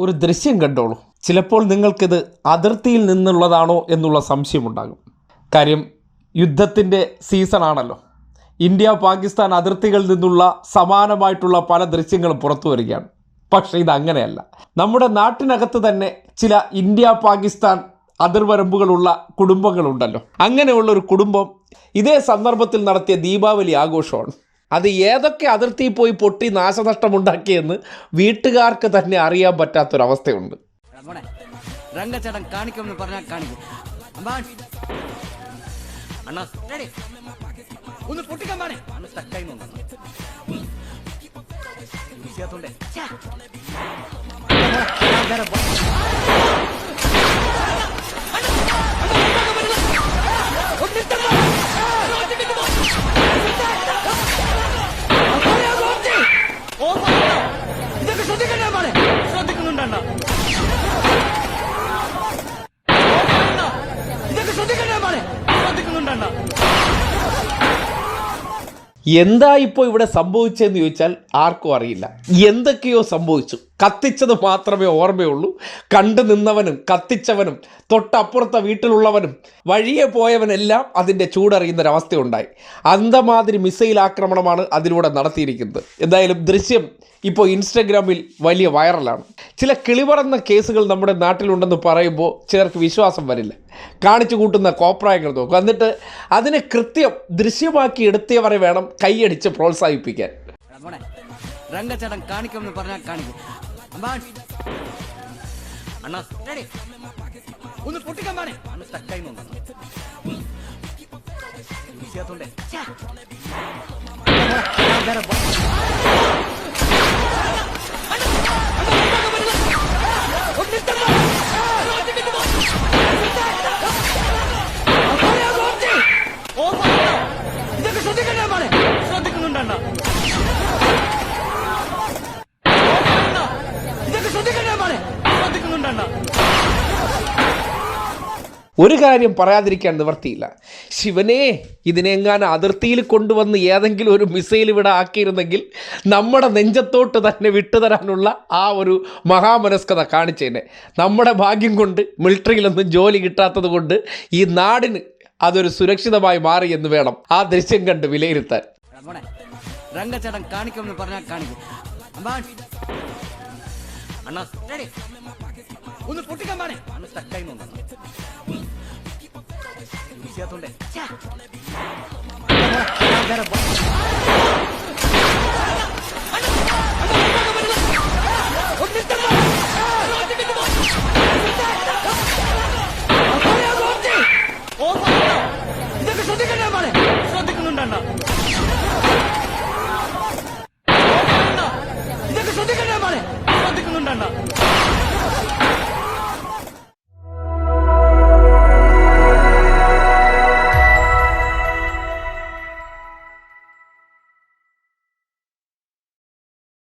ഒരു ദൃശ്യം കണ്ടോളൂ. ചിലപ്പോൾ നിങ്ങൾക്കിത് അതിർത്തിയിൽ നിന്നുള്ളതാണോ എന്നുള്ള സംശയമുണ്ടാകും. കാര്യം യുദ്ധത്തിന്റെ സീസണാണല്ലോ ഇന്ത്യ പാകിസ്ഥാൻ അതിർത്തികളിൽ നിന്നുള്ള സമാനമായിട്ടുള്ള പല ദൃശ്യങ്ങളും പുറത്തു വരികയാണ്. പക്ഷേ ഇത് അങ്ങനെയല്ല. നമ്മുടെ നാട്ടിനകത്ത് തന്നെ ചില ഇന്ത്യ പാകിസ്ഥാൻ അതിർവരമ്പുകളുള്ള കുടുംബങ്ങളുണ്ടല്ലോ. അങ്ങനെയുള്ള ഒരു കുടുംബം ഇതേ സന്ദർഭത്തിൽ നടത്തിയ ദീപാവലി ആഘോഷമാണ്. അത് ഏതൊക്കെ അതിർത്തിയിൽ പോയി പൊട്ടി നാശനഷ്ടമുണ്ടാക്കിയെന്ന് വീട്ടുകാർക്ക് തന്നെ അറിയാൻ പറ്റാത്തൊരവസ്ഥയുണ്ട്. രംഗച്ചേട്ടൻ കാണിക്കുമെന്ന് പറഞ്ഞാൽ കാണിക്കും? ഒന്ന് പൊട്ടിക്കാൻ പാടേ. അന്ന് എന്താ ഇപ്പോ ഇവിടെ സംഭവിച്ചതെന്ന് ചോദിച്ചാൽ ആർക്കും അറിയില്ല. എന്തൊക്കെയോ സംഭവിച്ചു. കത്തിച്ചത് മാത്രമേ ഓർമ്മയുള്ളൂ. കണ്ടു നിന്നവനും കത്തിച്ചവനും തൊട്ടപ്പുറത്തെ വീട്ടിലുള്ളവനും വഴിയെ പോയവനെല്ലാം അതിന്റെ ചൂടറിയുന്നൊരവസ്ഥയുണ്ടായി. അന്തമാതിരി മിസൈൽ ആക്രമണമാണ് അതിലൂടെ നടത്തിയിരിക്കുന്നത്. എന്തായാലും ദൃശ്യം ഇപ്പോൾ ഇൻസ്റ്റഗ്രാമിൽ വലിയ വൈറലാണ്. ചില കിളിപറന്ന കേസുകൾ നമ്മുടെ നാട്ടിലുണ്ടെന്ന് പറയുമ്പോൾ ചിലർക്ക് വിശ്വാസം വരില്ല. കാണിച്ചു കൂട്ടുന്ന കോപ്രായങ്ങൾ നോക്കും എന്നിട്ട് അതിനെ കൃത്യം ദൃശ്യമാക്കി എടുത്തിയവരെ വേണം കൈയടിച്ച് പ്രോത്സാഹിപ്പിക്കാൻ. രംഗച്ചടം കാണിക്കുമെന്ന് പറഞ്ഞാൽ കാണിക്കും. അമ്പാൻ അണ്ണാ ready? ഒന്ന് പൊട്ടിക്കാൻ പാടേ അന്ന് സ്റ്റക്കായി ചെയ്യാത്തോണ്ടേ ഒരു കാര്യം പറയാതിരിക്കാൻ നിവർത്തിയില്ല. ശിവനെ ഇതിനെങ്ങാനും അതിർത്തിയിൽ കൊണ്ടുവന്ന് ഏതെങ്കിലും ഒരു മിസൈൽ ഇവിടെ ആക്കിയിരുന്നെങ്കിൽ നമ്മുടെ നെഞ്ചത്തോട്ട് തന്നെ വിട്ടുതരാനുള്ള ആ ഒരു മഹാമനസ്കത കാണിച്ചേനെ. നമ്മുടെ ഭാഗ്യം കൊണ്ട് മിലിറ്ററിയിലൊന്നും ജോലി കിട്ടാത്തത് കൊണ്ട് ഈ നാടിന് അതൊരു സുരക്ഷിതമായി മാറി എന്ന് വേണം ആ ദൃശ്യം കണ്ട് വിലയിരുത്താൻ? ഒന്ന് പൊട്ടിക്കാൻ പാടേ. അന്ന് 돌래. 자.